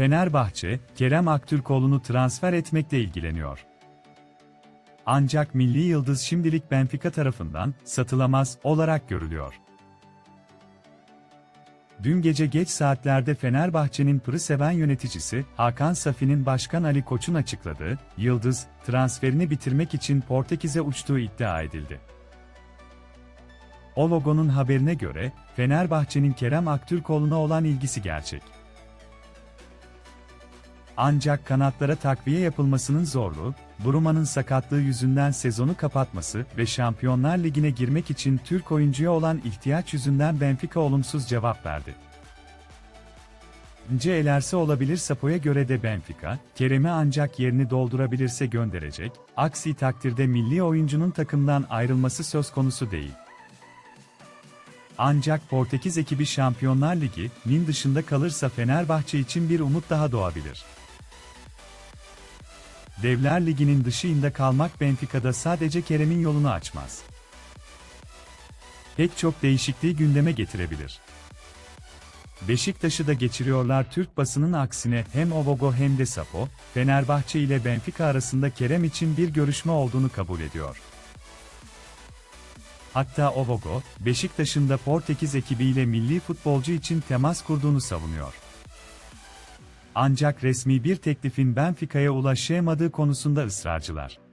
Fenerbahçe, Kerem Aktürkoğlu'nu transfer etmekle ilgileniyor. Ancak milli yıldız şimdilik Benfica tarafından satılamaz olarak görülüyor. Dün gece geç saatlerde Fenerbahçe'nin pırı yöneticisi Hakan Safi'nin Başkan Ali Koç'un açıkladığı, Yıldız, transferini bitirmek için Portekiz'e uçtuğu iddia edildi. O logonun haberine göre, Fenerbahçe'nin Kerem Aktürkoğlu'na olan ilgisi gerçek. Ancak kanatlara takviye yapılmasının zorluğu, Bruma'nın sakatlığı yüzünden sezonu kapatması ve Şampiyonlar Ligi'ne girmek için Türk oyuncuya olan ihtiyaç yüzünden Benfica olumsuz cevap verdi. İnce elerse olabilir Sapo'ya göre de Benfica, Kerem'i ancak yerini doldurabilirse gönderecek, aksi takdirde milli oyuncunun takımdan ayrılması söz konusu değil. Ancak Portekiz ekibi Şampiyonlar Ligi'nin dışında kalırsa Fenerbahçe için bir umut daha doğabilir. Devler Ligi'nin dışında kalmak Benfica'da sadece Kerem'in yolunu açmaz. Pek çok değişikliği gündeme getirebilir. Beşiktaş'ı da geçiriyorlar Türk basının aksine hem Ovogo hem de Sapo, Fenerbahçe ile Benfica arasında Kerem için bir görüşme olduğunu kabul ediyor. Hatta Ovogo, Beşiktaş'ın da Portekiz ekibiyle milli futbolcu için temas kurduğunu savunuyor. Ancak resmi bir teklifin Benfica'ya ulaşamadığı konusunda ısrarcılar.